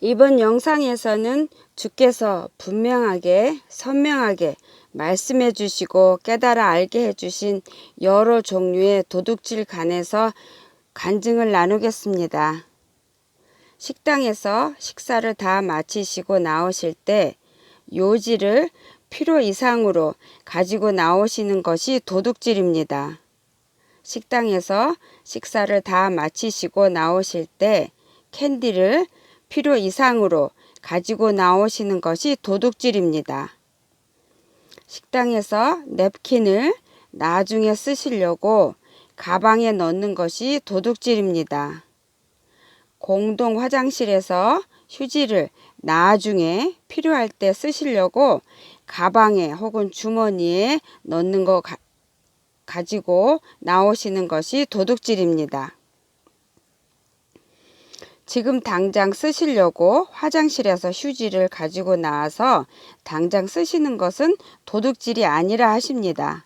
이번 영상에서는 주께서 분명하게 선명하게 말씀해 주시고 깨달아 알게 해 주신 여러 종류의 도둑질 간에서 간증을 나누겠습니다. 식당에서 식사를 다 마치시고 나오실 때 요지를 필요 이상으로 가지고 나오시는 것이 도둑질입니다. 식당에서 식사를 다 마치시고 나오실 때 캔디를 필요 이상으로 가지고 나오시는 것이 도둑질입니다. 식당에서 냅킨을 나중에 쓰시려고 가방에 넣는 것이 도둑질입니다. 공동 화장실에서 휴지를 나중에 필요할 때 쓰시려고 가방에 혹은 주머니에 넣는 거 가, 가지고 나오시는 것이 도둑질입니다. 지금 당장 쓰시려고 화장실에서 휴지를 가지고 나와서 당장 쓰시는 것은 도둑질이 아니라 하십니다.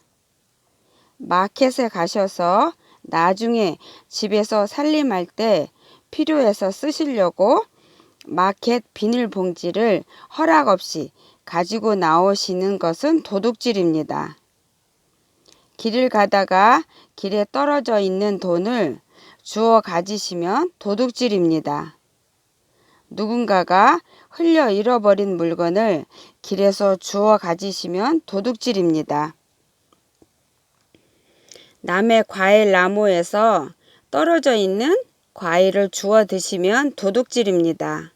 마켓에 가셔서 나중에 집에서 살림할 때 필요해서 쓰시려고 마켓 비닐봉지를 허락 없이 가지고 나오시는 것은 도둑질입니다. 길을 가다가 길에 떨어져 있는 돈을 주워 가지시면 도둑질입니다. 누군가가 흘려 잃어버린 물건을 길에서 주워 가지시면 도둑질입니다. 남의 과일 나무에서 떨어져 있는 과일을 주워 드시면 도둑질입니다.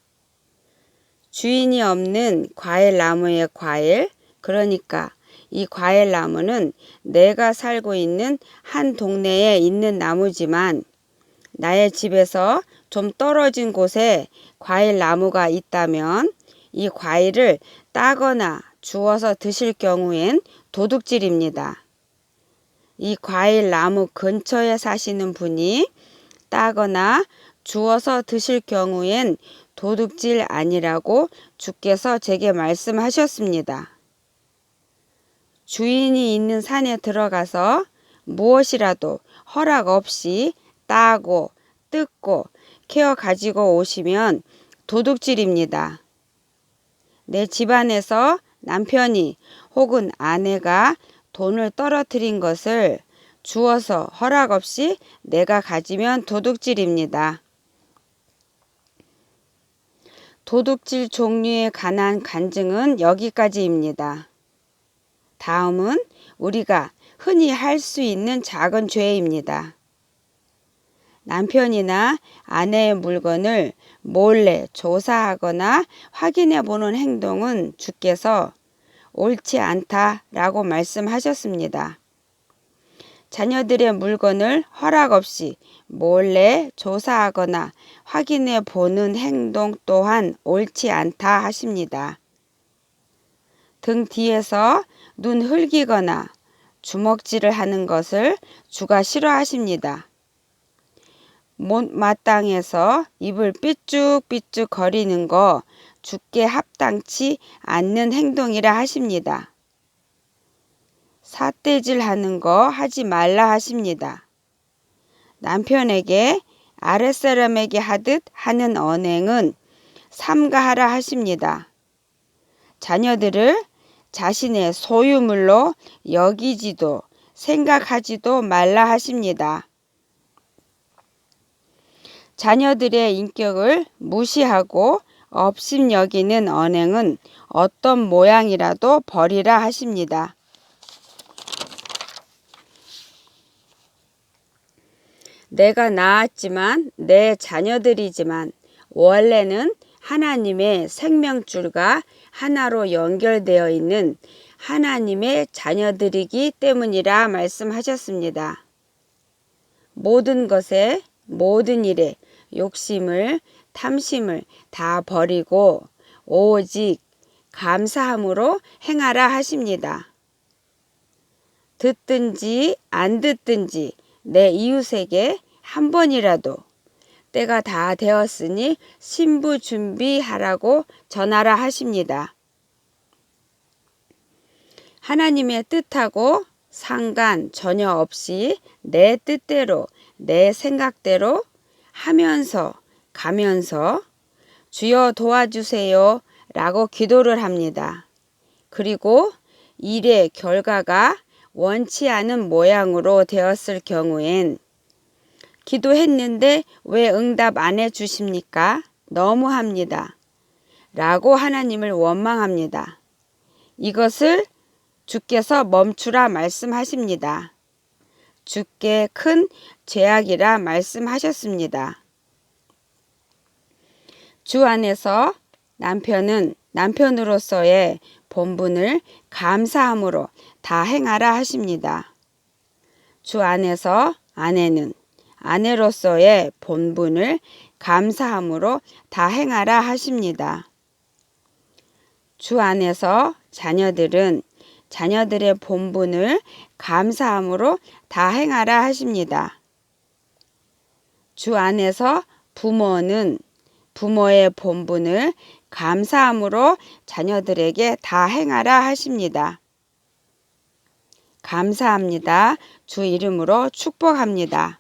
주인이 없는 과일 나무의 과일, 그러니까 이 과일 나무는 내가 살고 있는 한 동네에 있는 나무지만 나의 집에서 좀 떨어진 곳에 과일 나무가 있다면 이 과일을 따거나 주워서 드실 경우엔 도둑질입니다. 이 과일 나무 근처에 사시는 분이 따거나 주워서 드실 경우엔 도둑질 아니라고 주께서 제게 말씀하셨습니다. 주인이 있는 산에 들어가서 무엇이라도 허락 없이 따고 뜯고 캐어 가지고 오시면 도둑질입니다. 내 집안에서 남편이 혹은 아내가 돈을 떨어뜨린 것을 주어서 허락 없이 내가 가지면 도둑질입니다. 도둑질 종류에 관한 간증은 여기까지입니다. 다음은 우리가 흔히 할 수 있는 작은 죄입니다. 남편이나 아내의 물건을 몰래 조사하거나 확인해 보는 행동은 주께서 옳지 않다라고 말씀하셨습니다. 자녀들의 물건을 허락 없이 몰래 조사하거나 확인해 보는 행동 또한 옳지 않다 하십니다. 등 뒤에서 눈 흘기거나 주먹질을 하는 것을 주가 싫어하십니다. 못마땅해서 입을 삐쭉삐쭉 거리는 거 죽게 합당치 않는 행동이라 하십니다. 사떼질 하는 거 하지 말라 하십니다. 남편에게 아랫사람에게 하듯 하는 언행은 삼가하라 하십니다. 자녀들을 자신의 소유물로 여기지도 생각하지도 말라 하십니다. 자녀들의 인격을 무시하고 업심 여기는 언행은 어떤 모양이라도 버리라 하십니다. 내가 낳았지만 내 자녀들이지만 원래는 하나님의 생명줄과 하나로 연결되어 있는 하나님의 자녀들이기 때문이라 말씀하셨습니다. 모든 것에 모든 일에 욕심을 탐심을 다 버리고 오직 감사함으로 행하라 하십니다. 듣든지 안 듣든지 내 이웃에게 한 번이라도 때가 다 되었으니 신부 준비하라고 전하라 하십니다. 하나님의 뜻하고 상관 전혀 없이 내 뜻대로 내 생각대로 하면서 가면서 주여 도와주세요 라고 기도를 합니다. 그리고 일의 결과가 원치 않은 모양으로 되었을 경우엔 기도했는데 왜 응답 안 해주십니까? 너무합니다. 라고 하나님을 원망합니다. 이것을 주께서 멈추라 말씀하십니다. 주께 큰 죄악이라 말씀하셨습니다. 주 안에서 남편은 남편으로서의 본분을 감사함으로 다 행하라 하십니다. 주 안에서 아내는 아내로서의 본분을 감사함으로 다 행하라 하십니다. 주 안에서 자녀들은 자녀들의 본분을 감사함으로 다 행하라 하십니다. 주 안에서 부모는 부모의 본분을 감사함으로 자녀들에게 다 행하라 하십니다. 감사합니다. 주 이름으로 축복합니다.